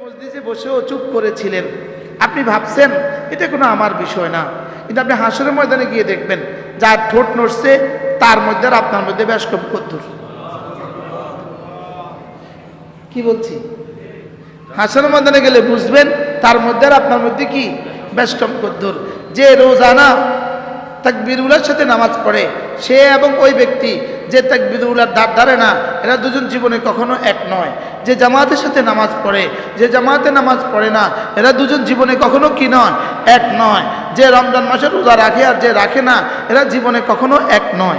মসজিদে বসেও চুপ করেছিলেন। আপনি ভাবছেন, এটা কোনো আমার বিষয় না। কিন্তু আপনি হাসরের ময়দানে গিয়ে দেখবেন, যার ঠোঁট নড়ছে, তার মধ্যে আর আপনার মধ্যে বেশ কম কদ্দুর। কি বলছি? হাসরের ময়দানে গেলে বুঝবেন, তার মধ্যে আর আপনার মধ্যে কি? বেশ কম কদ্দুর। যে রোজানা তাকবিরুলার সাথে নামাজ পড়ে। সে এবং ওই ব্যক্তি যে তাকবিরুলার দাঁড় ধারে না, এরা দুজন জীবনে কখনো এক নয়। যে জামাতের সাথে নামাজ পড়ে, যে জামাতে নামাজ পড়ে না, এরা দুজন জীবনে কখনো কি নয়? এক নয়। যে রমজান মাসে রোজা রাখে আর যে রাখে না, এরা জীবনে কখনো এক নয়।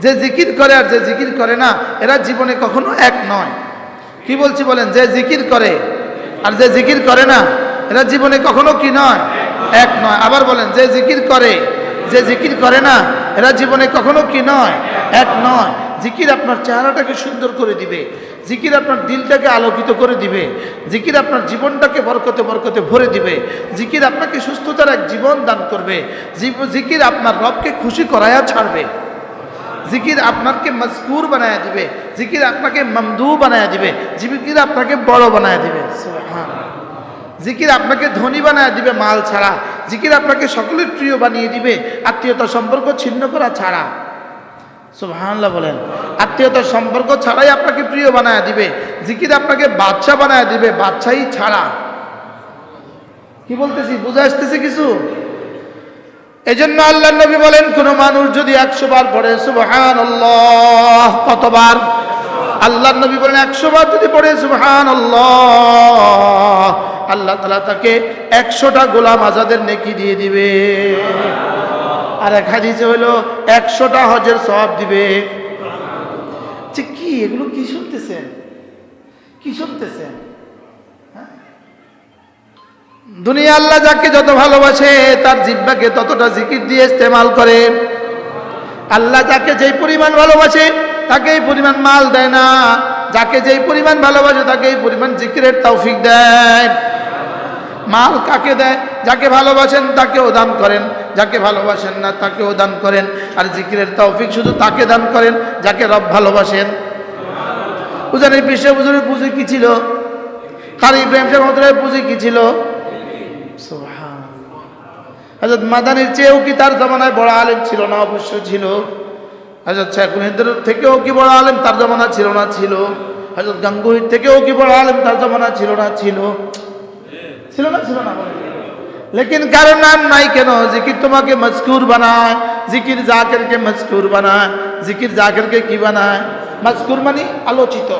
যে জিকির করে আর যে জিকির করে না, এরা জীবনে কখনো এক নয়। কি বলছি বলেন? যে জিকির করে আর যে জিকির করে না, এরা জীবনে কখনো কি নয়? এক নয়। আবার বলেন, যে জিকির করে যে জিকির করে না, এরা জীবনে কখনো কি নয়? এক নয়। জিকির আপনার চেহারাটাকে সুন্দর করে দিবে। জিকির আপনার দিলটাকে আলোকিত করে দিবে। জিকির আপনার জীবনটাকে বরকতে বরকতে ভরে দিবে। জিকির আপনাকে সুস্থতার এক জীবন দান করবে। জিকির আপনার রবকে খুশি করায়া ছাড়বে। জিকির আপনাকে মজকুর বানায় দিবে। জিকির আপনাকে মমদু বানায় দিবে। জিকির আপনাকে বড় বানায় দিবে। সুবহানাল্লাহ। জিকির আপনাকে ধনী বানায় দিবে মাল ছাড়া। জিকির আপনাকে সকলের প্রিয় বানিয়ে দিবে। আত্মীয়তা সম্পর্ক ছিন্ন করা ছাড়া। সুবহানাল্লাহ বলেন। আত্মীয়তার সম্পর্ক ছাড়াই আপনাকে প্রিয় বানায় দিবে। জিকির আপনাকে বাচ্চা বানায় দিবে বাচ্চাই ছাড়া। কি বলতেছি? বুঝে আসতেছে কিছু? এজন্য আল্লাহ নবী বলেন, কোন মানুষ যদি একশো বার পড়ে সুবহান কতবার? আল্লাহ নবী বলেন, একশো বার যদি পড়ে সুবহান আল্লাহ তালা তাকে একশোটা গোলাম আজাদের নেকি দিয়ে দিবে। আর এক হাদিসে হইল একশোটা হজের সব দিবে। যে কি, এগুলো কি শুনতেছেন? কি শুনতেছেন? দুনিয়া আল্লাহ যাকে যত ভালোবাসে, তার জিব্বাকে ততটা জিকির দিয়ে ইস্তেমাল করে। আল্লাহ যাকে যেই পরিমাণ ভালোবাসে, তাকে এই পরিমাণ মাল দেয় না। যাকে যেই পরিমাণ ভালোবাসে, তাকে এই পরিমাণ জিকিরের তৌফিক দেয়। মাল কাকে দেয়? যাকে ভালোবাসেন তাকেও দান করেন। যাকে ভালোবাসেন না তাকেও দান করেন। আর জিকিরের তৌফিক শুধু তাকে দান করেন, যাকে রব ভালোবাসেন। বুঝানের বিশ্বে বুঝুরের পুঁজি কি ছিল? কারি ইব্রাহিম সাহেব রহমতুল্লাহের পুঁজি কি ছিল? হজরত মাদানির চেয়েও কি তার জমানায় বড় আলেম ছিল না? অবশ্য ছিল। হজরত শেখুনিদের থেকেও কি বড় আলেম তার জমানা ছিল না? ছিল। হজরত গাঙ্গুহির থেকেও কি বড় আলেম তার জমানা ছিল না? ছিল। ছিল না ছিল না লেকিন কারও নাম নাই কেন? জিকির তোমাকে মজকুর বানায়। জিকির জাকেরকে মজকুর বানায়। জিকির জাকেরকে কি বানায়? মজকুর মানে আলোচিত।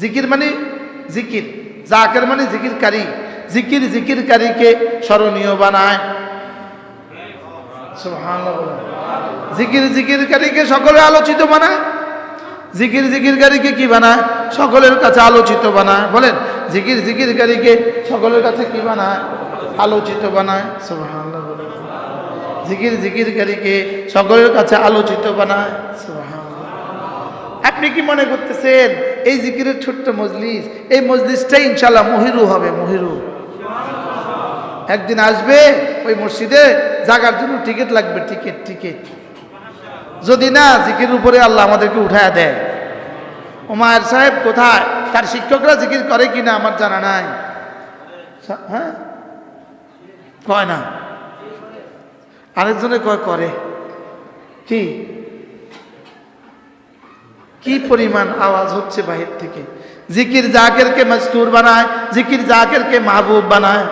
জিকির মানে জিকির। জাকের মানে জিকিরকারী। জিকির জিকিরকারীকে স্মরণীয় বানায়। জিকির জিকিরকারীকে সকলে আলোচিত বানায়। জিকির জিকিরকারীকে কি বানায়? সকলের কাছে আলোচিত বানায়। বলেন, জিকির জিকিরকারীকে সকলের কাছে কি বানায়? আলোচিত বানায়। বলেন। জিকির জিকিরকারীকে সকলের কাছে আলোচিত বানায়। সুবহানাল্লাহ। আপনি কি মনে করতেছেন, এই জিকিরের ছোট্ট মজলিস, এই মজলিসটাই ইনশাল্লাহ মহিরু হবে, মহিরু। একদিন আসবে, ওই মসজিদে জাগার জন্য টিকিট লাগবে, টিকিট টিকিট। যদি না, জিকির উপরে আল্লাহ আমাদেরকে উঠায় দেয়। ওমায়ের সাহেব কোথায়? তার শিক্ষকরা জিকির করে কিনা আমার জানা নাই। হ্যাঁ? কয় না? আরেকজনে কয়, করে। কি? কি পরিমাণ আওয়াজ হচ্ছে বাহির থেকে? জিকির জাকেরকে মজকুর বানায়, জিকির জাকেরকে মাহবুব বানায়।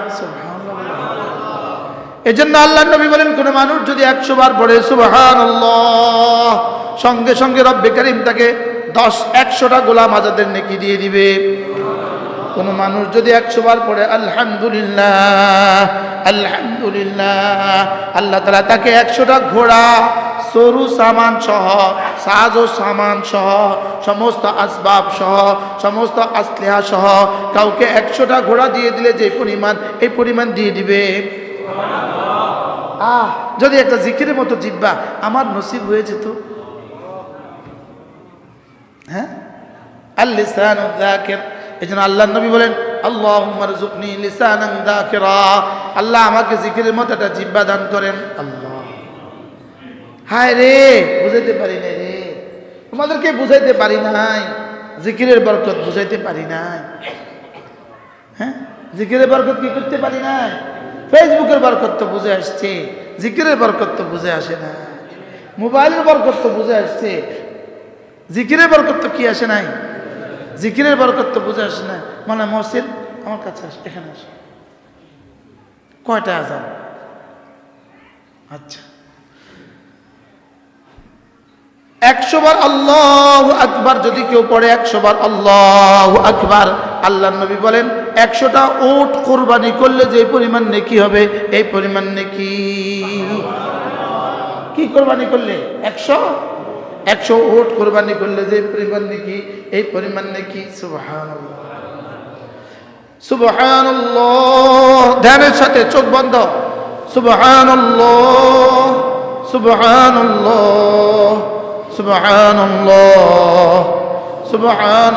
এজন্য আল্লাহ নবী বলেন, কোন মানুষ যদি একশো বার পড়ে সুবাহান সঙ্গে সঙ্গে রব্বে করিম তাকে দশ, একশোটা গোলাম আজাদের নেকি দিয়ে দিবে। কোন মানুষ যদি একশো বার পড়ে, আলহামদুলিল্লাহ আলহামদুলিল্লাহ, আল্লাহ তালা তাকে একশোটা ঘোড়া, সরু সামান সহ, সাজ ও সামান সহ, সমস্ত আসবাব সহ, সমস্ত আসলেহা সহ, কাউকে একশোটা ঘোড়া দিয়ে দিলে যে পরিমাণ, এই পরিমাণ দিয়ে দিবে। আহ, যদি একটা জিকিরের মতো জিব্বা আমার নসিব হয়ে যেত। হ্যাঁ? এই জন্য আল্লাহ নবী বলেন আল্লাহ যাকিরা। আল্লাহ আমাকে একটা জিব্বা দান করেন। আল্লাহ। হায় রে, বুঝাইতে পারি নাই রে। তোমাদেরকে বুঝাইতে পারি নাই। জিকিরের বরকত বুঝাইতে পারি নাই। হ্যাঁ? জিকিরের বরকত কি করতে পারি না ফেসবুকের বরকত তো বুঝে আসছে, জিকিরের বরকত তো বুঝে আসে না, মোবাইলের বরকত তো বুঝে আসছে, জিকিরের বরকত তো কি আসে নাই? জিকিরের বরকত তো বুঝে আসে না। মানে মহসিন, আমার কাছে আস, এখানে আস। কয়টা আজান? আচ্ছা। একশো বার আল্লাহ আকবার, যদি কেউ পড়ে একশো বার আল্লাহ আকবার। আল্লাহ নবী বলেন, একশোটা ওট কোরবানি করলে যে পরিমাণ নেকি হবে, এই পরিমাণ নেকি। কি কোরবানি করলে? একশো? একশো ওট কোরবানি করলে যে পরিমাণ নেকি, এই পরিমাণ নেকি। সুবাহান সুবহান ধ্যানের সাথে চোখ বন্ধ। সুবহান সুবহান সুবহান সুবহান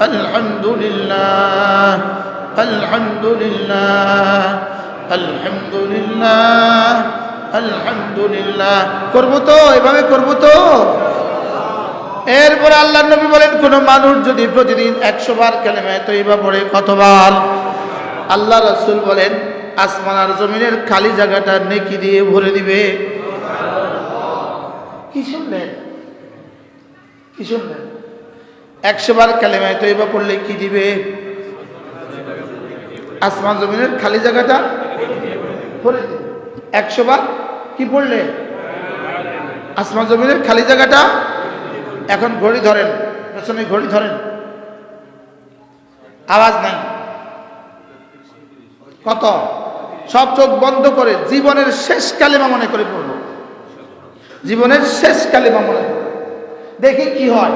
الحمد لله الحمد لله الحمد لله الحمد لله করবো তো এভাবে করবো তো এরপরে আল্লাহ নবী বলেন কোন মানুষ যদি প্রতিদিন একশো বার কেলেমে তো এবার পড়ে কতবার আল্লাহ রসুল বলেন আসমান আর জমিনের খালি জায়গাটা নেকি দিয়ে ভরে দিবে কি শুনলেন কি শুনলেন একশো বার কালেমায় তো এবার পড়লে কি দিবে? আসমান জমিনের খালি জায়গাটা ভরে দিবে। একশো বার কি পড়লে? আসমান জমিনের খালি জায়গাটা এখন ঘড়ি ধরেন, পেছনে ঘড়ি ধরেন। আওয়াজ নাই। কত? সব চোখ বন্ধ করে জীবনের শেষ কালেমা মনে করে পড়ব। জীবনের শেষ কালেমা মনে দেখি কি হয়।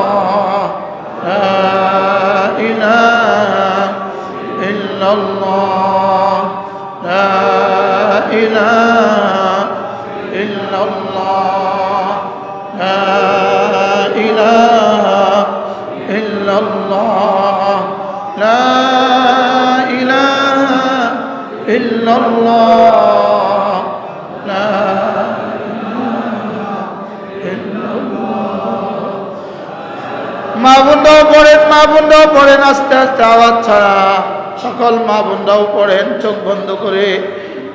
إله إلا الله لا إله إلا الله لا إله إلا الله لا মা বোনরাও পড়েন মা বোনরাও পড়েন আস্তে আস্তে আওয়াজ ছাড়া সকল মা বোনরাও পড়েন চোখ বন্ধ করে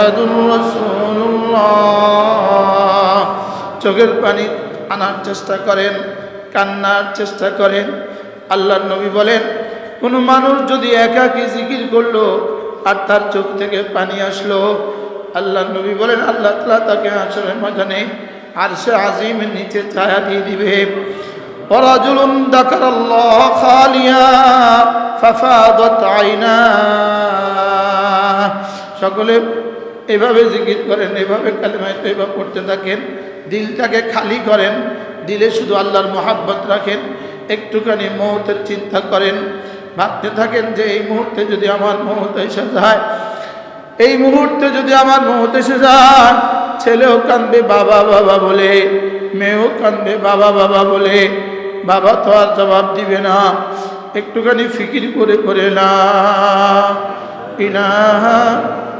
محمد رسول الله চোখের পানি আনার চেষ্টা করেন কান্নার চেষ্টা করেন আল্লাহ নবী বলেন কোনো মানুষ যদি একাকি জিকির করলো আর তার চোখ থেকে পানি আসলো আল্লাহ নবী বলেন আল্লাহ তালা তাকে আসলে ময়দানে আর সে আজিমের নিচে ছায়া দিয়ে দিবে ورجل ذكر الله خاليا ففاضت عيناه সকলে এভাবে জিকির করেন, এভাবে কালিমায় তৈবা করতে থাকেন, দিলটাকে খালি করেন, দিলে শুধু আল্লাহর মোহাব্বত রাখেন, একটুখানি মহতের চিন্তা করেন, ভাবতে থাকেন যে এই মুহূর্তে যদি আমার মহত এসে যায়, এই মুহূর্তে যদি আমার মহত এসে যায়, ছেলেও কান্দবে বাবা বাবা বলে, মেয়েও কান্দবে বাবা বাবা বলে, বাবা তো আর জবাব দিবে না, একটুখানি ফিকির করে করে না, ইলাহা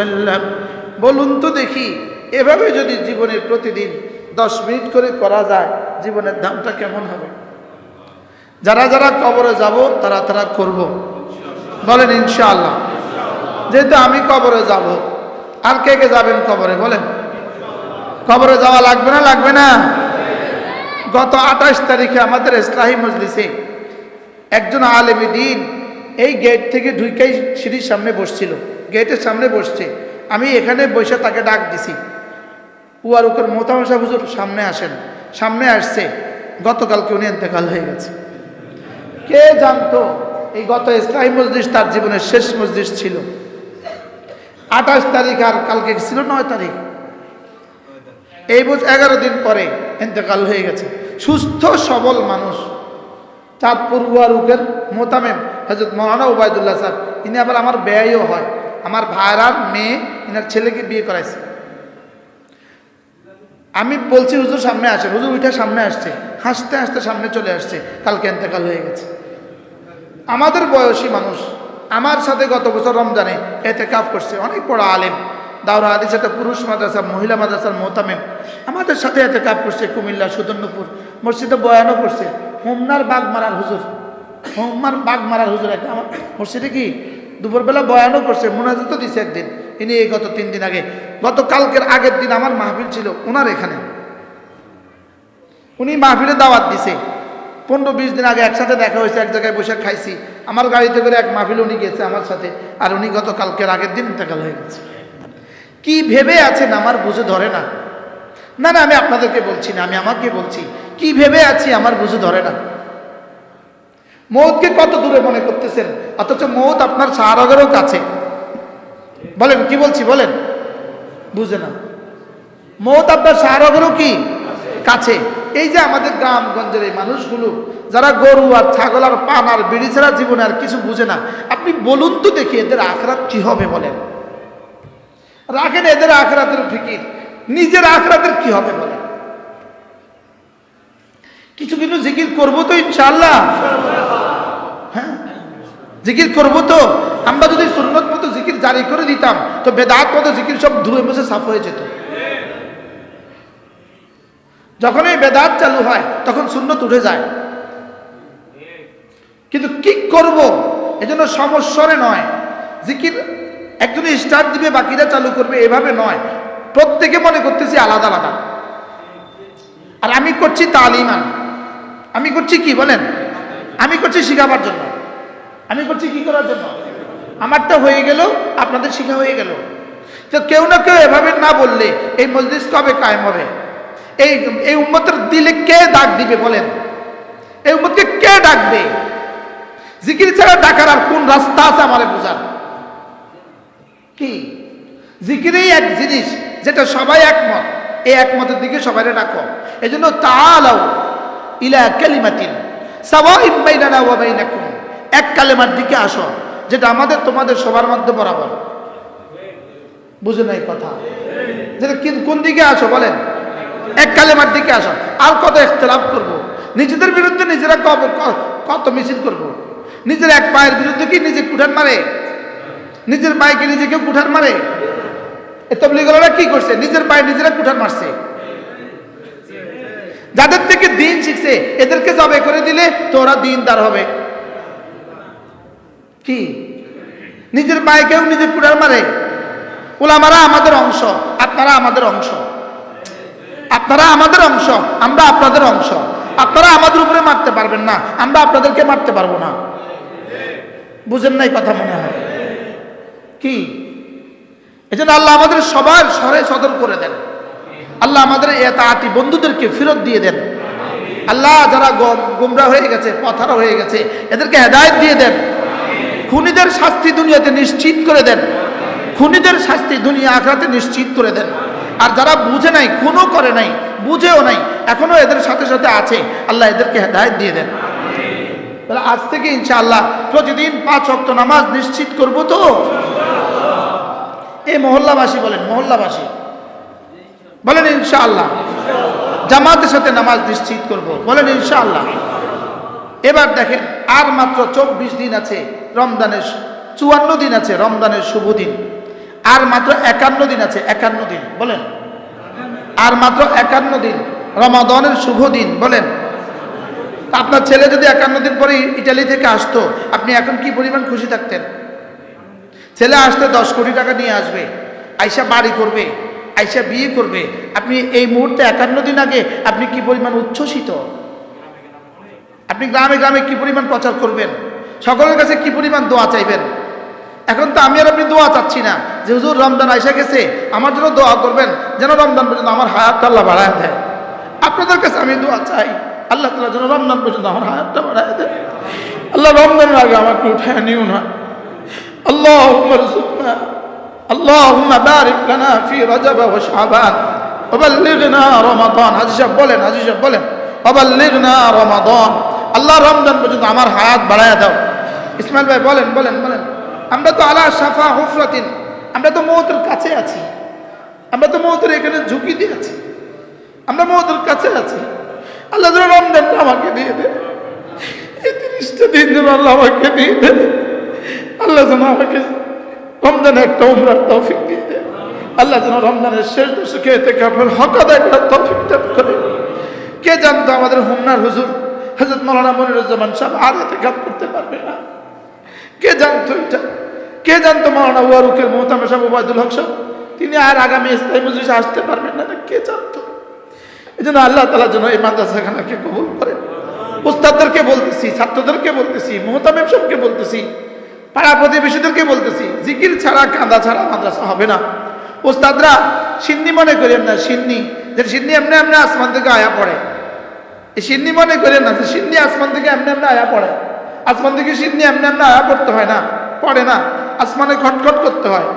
আলাইহি ওয়াসাল্লাম বলুন তো দেখি, এভাবে যদি জীবনের প্রতিদিন দশ মিনিট করে করা যায়, জীবনের দামটা কেমন হবে? যারা যারা কবরে যাব, তারা তারা করব। বলেন, ইনশাআল্লাহ। যেহেতু আমি কবরে যাব, আর কে কে যাবেন কবরে, বলেন? কবরে যাওয়া লাগবে না লাগবে না? গত আঠাশ তারিখে আমাদের ইসলাহী মজলিসে একজন আলেমী দিন এই গেট থেকে ঢুকেই সিঁড়ির সামনে বসছিল। গেটের সামনে বসছে। আমি এখানে বসে তাকে ডাক দিছি। উয়ার উপর মোতামশা হুজুর সামনে আসেন। সামনে আসছে। গতকালকে উনি এতেকাল হয়ে গেছে। কে জানতো? এই গত ইসলাহী মসজিদ তার জীবনের শেষ মসজিদ ছিল। আঠাশ তারিখ আর কালকে ছিল নয় তারিখ। এই বছর এগারো দিন পরে এতেকাল হয়ে গেছে। সুস্থ, সবল মানুষ। চাঁদপুর রুকের মোতামেম হজরত মৌলানা উবায়দুল্লাহ সাহেব ইনি আবার আমার ব্যয়ও হয়। আমার ভাইরার মেয়ে, এনার ছেলেকে বিয়ে করাইছে। আমি বলছি, হুজুর, সামনে আসে হুজুর উঠে সামনে আসছে। হাসতে হাসতে সামনে চলে আসছে। কালকে এতেকাল হয়ে গেছে। আমাদের বয়সী মানুষ, আমার সাথে গত বছর রমজানে এতে কাফ করছে। অনেক বড় আলেম। দাওরা হাদিস, একটা পুরুষ মাদ্রাসা, মহিলা মাদ্রাসার মোতামেম। আমাদের সাথে এতে কাপ করছে কুমিল্লা, সুদর্ণপুর। মসজিদে বয়ানও করছে, হোমনার বাঘ মারার হুজুর। হোমনার বাঘ মারার হুজুর একটা। আমার মসজিদে কি দুপুরবেলা বয়ানও করছে, মোনাজাতও দিছে একদিন। ইনি এই গত তিন দিন আগে, গত কালকের আগের দিন আমার মাহফিল ছিল ওনার এখানে। উনি মাহফিলে দাওয়াত দিছে। পনেরো বিশ দিন আগে একসাথে দেখা হয়েছে, এক জায়গায় বসে খাইছি। আমার গাড়িতে করে এক মাহফিল উনি গেছে আমার সাথে, আর উনি গত কালকের আগের দিন ইন্তেকাল হয়ে গেছে। কি ভেবে আছেন আমার বুঝে ধরে না। না না, আমি আপনাদেরকে বলছি না, আমি আমাকে বলছি, কি ভেবে আছি আমার বুঝে ধরে না। মৌতকে কত দূরে মনে করতেছেন? অথচ মৌত আপনার সাহারগেরও কাছে। বলেন, কি বলছি, বলেন। বুঝে না। মৌত আপনার সাহারগেরও কি? কাছে। এই যে আমাদের গ্রামগঞ্জের এই মানুষগুলো, যারা গরু আর ছাগল আর পান আর বিড়ি ছাড়া জীবনে আর কিছু বুঝে না, আপনি বলুন তো দেখি এদের আখরাত কি হবে বলেন। রাখেন এদের আখরাতের ফিকির, নিজের আখরাতের কি হবে বলেন। কিছু কিছু জিকির করব তো ইনশাল্লাহ জিকির করব তো। আমরা যদি সুন্নত মতো জিকির জারি করে দিতাম, তো বেদাত মতো জিকির সব ধুয়ে মুছে সাফ হয়ে যেত। যখন এই বেদাত চালু হয়, তখন সুন্নত উঠে যায়। কিন্তু কি করব? এজন্য সমস্যরে নয়। জিকির একজন স্টার্ট দিবে, বাকিরা চালু করবে, এভাবে নয়। প্রত্যেকে মনে করতেছি আলাদা আলাদা। আর আমি করছি তালিমান। আমি করছি কি বলেন? আমি করছি শিখাবার জন্য। আমি করছি কি করার জন্য? আমারটা হয়ে গেল, আপনাদের শিখা হয়ে গেল। তো কেউ না কেউ এভাবে না বললে এই মসজিদ কবে কায়েম হবে? এই এই উম্মতের দিলে কে ডাক দিবে বলেন? এই উম্মতকে কে ডাকবে? জিকির ছাড়া ডাকার আর কোন রাস্তা আছে আমারে বোঝার? কি? জিকিরেই এক জিনিস যেটা সবাই একমত। এই একমতের দিকে সবাই ডাকো। এই জন্য তালাও ইলা কালিমাতিন, সাওয়াইন বাইনানা ওয়া বাইনাকুম। এক কালেমার দিকে আসো, যেটা আমাদের তোমাদের সবার মধ্যে বরাবর। বুঝে নাই কথা? যেটা কোন দিকে আসো বলেন? এক কালেমার দিকে আসো। আর কত ইখতলাফ করব? নিজেদের বিরুদ্ধে নিজেরা কত মিছিল করব? নিজের এক পায়ের বিরুদ্ধে কি নিজে কুঠার মারে? নিজের পায়ে কি নিজেকে কুঠার মারে? এ তবলিগরা কি করছে? নিজের পায়ে নিজেরা কুঠার মারছে। যাদের থেকে দিন শিখছে, এদেরকে জবে করে দিলে তো ওরা দিনদার হবে। কি? নিজের পায়ে কেউ নিজের কুঠার মারে। ওলামারা আমাদের অংশ, আপনারা আমাদের অংশ। আপনারা আমাদের অংশ, আমরা আপনাদের অংশ। আপনারা আমাদের উপরে মারতে পারবেন না, আমরা আপনাদেরকে মারতে পারব না। বুঝেন নাই কথা মনে হয়? কি? এই জন্য আল্লাহ আমাদের সবার সরে সদর করে দেন। আল্লাহ আমাদের এতাতি বন্ধুদেরকে ফেরত দিয়ে দেন। আল্লাহ যারা গম- গুমরা হয়ে গেছে পথারা হয়ে গেছে, এদেরকে হেদায়ত দিয়ে দেন। খুনিদের শাস্তি দুনিয়াতে নিশ্চিত করে দেন। খুনিদের শাস্তি দুনিয়া আখরাতে নিশ্চিত করে দেন। আর যারা বুঝে নাই, খুনও করে নাই, বুঝেও নাই এখনও এদের সাথে সাথে আছে। আল্লাহ এদেরকে হেদায়ত দিয়ে দেন। আজ থেকে ইনশাআল্লাহ প্রতিদিন পাঁচ অক্ট নামাজ নিশ্চিত করব তো? এই মহল্লাবাসী বলেন মহল্লাবাসী। বলেন ইনশাআল্লাহ। জামাতের সাথে নামাজ নিশ্চিত করব। বলেন ইনশাআল্লাহ। এবার দেখেন আর মাত্র চব্বিশ দিন আছে রমজানের চুয়ান্ন দিন আছে রমজানের শুভ দিন। আর মাত্র একান্ন দিন আছে, একান্ন দিন, বলেন। আর মাত্র একান্ন দিন, রমাদনের শুভ দিন, বলেন। আপনার ছেলে যদি একান্ন দিন পরে ইটালি থেকে আসতো, আপনি এখন কি পরিমাণ খুশি থাকতেন? ছেলে আসতে দশ কোটি টাকা নিয়ে আসবে, আইসা বাড়ি করবে, আইসা বিয়ে করবে। আপনি এই মুহূর্তে একান্ন দিন আগে আপনি কি পরিমাণ উচ্ছ্বসিত? আপনি গ্রামে গ্রামে কি পরিমাণ প্রচার করবেন সকলের কাছে কি পরিমাণ দোয়া চাইবেন এখন তো আমি আর আপনি দোয়া চাচ্ছি না যে হুজুর রমজান আইসা গেছে আমার জন্য দোয়া করবেন যেন রমজান পর্যন্ত আমার হায়াতটা আল্লাহ বাড়ায় দেয় আপনাদের কাছে আমি দোয়া চাই আল্লাহ তালা যেন রমজান পর্যন্ত আমার হায়াতটা বাড়ায় দেয় আল্লাহ রমজানের আগে আমাকে উঠায় নিও না اللهم ارزقنا اللهم بارك لنا في رجب وشعبان وبلغنا رمضان হাজি সাহেব বলেন হাজি সাহেব বলেন وبلغنا رمضان আল্লাহ রমজান পর্যন্ত আমার হায়াত বাড়ায় দাও। ইসমাইল ভাই, বলেন বলেন বলেন। আমরা তো আলা সাফা হুফরাতিন, আমরা তো মৌতের কাছে আছি। আমরা তো মৌতের এখানে ঝুঁকি দিয়ে আছি। আমরা মৌতের কাছে আছি। আল্লাহ যেন রমজানটা আমাকে দিয়ে দে এই তিরিশটা দিন যেন আল্লাহ আমাকে দিয়ে দে আল্লাহ যেন আমাকে রমজানে একটা উমরার তৌফিক দিয়ে দে আল্লাহ যেন রমজানের শেষ দশকে এতে কাপড় হকাদ একটা তৌফিক দান করে। কে জানতো আমাদের হুমনার হুজুর? হজরত মৌলানা মনিরুজ্জামান সাহেব আর এতে কাপ করতে পারবে না। কে জানতো এটা? কে জানতো মৌলানা ওয়ারুকের মোহতামা সাহেব ওবায়দুল হক সাহেব? তিনি আর আগামী স্থায়ী মজলিসে আসতে পারবেন না। কে জানতো? এই জন্য আল্লাহ তালা যেন এই মাদ্রাসাখানাকে কবুল করেন। উস্তাদদেরকে বলতেছি, ছাত্রদেরকে বলতেছি মোহতামেম সবকে বলতেছি, পাড়া প্রতিবেশীদেরকে বলতেছি, জিকির ছাড়া, কাঁদা ছাড়া মাদ্রাসা হবে না। ওস্তাদরা সিন্নি মনে করেন না, সিন্নি। যে সিন্নি এমনি এমনি আসমান থেকে আয়া পড়ে। এই সিন্নি মনে করেন না সিন্নি আসমান থেকে এমনি এমনি আয়া পড়ে। আসমান থেকে সিন্নি এমনি এমনি আয়া পড়তে হয় না, পড়ে না, আসমানে খটখট করতে হয়।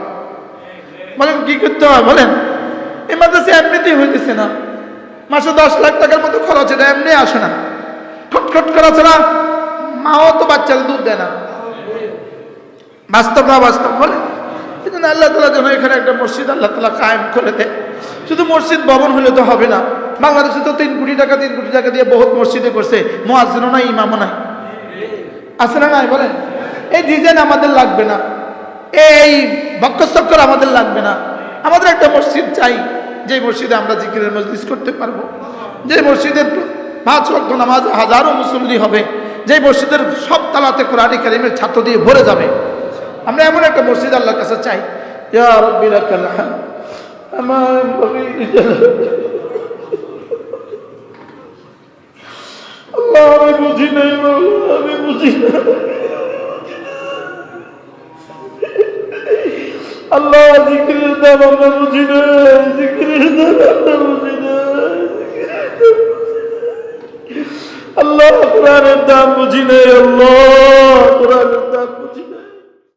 বলেন, কি করতে হয় বলেন? এই মাদ্রাসা এমনিতেই হইতেছে না। মাসে দশ লাখ টাকার মতো খরচ, এটা এমনি আসে না। খটখট করা ছাড়া মাও তো বাচ্চাকে দুধ দেয় না। বাস্তব না বাস্তব বলে আল্লাহ তালা যেন এখানে একটা মসজিদ আল্লাহ তালা কায়েম করে দেয়। শুধু মসজিদ ভবন হলে তো হবে না। বাংলাদেশে তো তিন কোটি টাকা, তিন কোটি টাকা দিয়ে বহুত মসজিদে করছে। মোয়াজিনও নাই, ইমামও নাই। আছে না নাই, বলেন? এই ডিজাইন আমাদের লাগবে না। এই বক্কর আমাদের লাগবে না। আমাদের একটা মসজিদ চাই, যে মসজিদে আমরা জিকিরের মজলিস করতে পারব। যে মসজিদের পাঁচ ওয়াক্ত নামাজ হাজারো মুসল্লি হবে। যে মসজিদের সব তালাতে কোরআন কারিমের ছাত্র দিয়ে ভরে যাবে। আমরা এমন একটা মসজিদ আল্লাহর কাছে চাই। আমার আল্লাহ আমি বুঝি নাই মাওলা, আমি বুঝি না। আল্লাহ জিকিরের দাম আমরা বুঝি না জিকিরের দাম আমরা বুঝি না আল্লাহ কোরআনের দাম বুঝি নাই আল্লাহ কোরআনের দাম বুঝি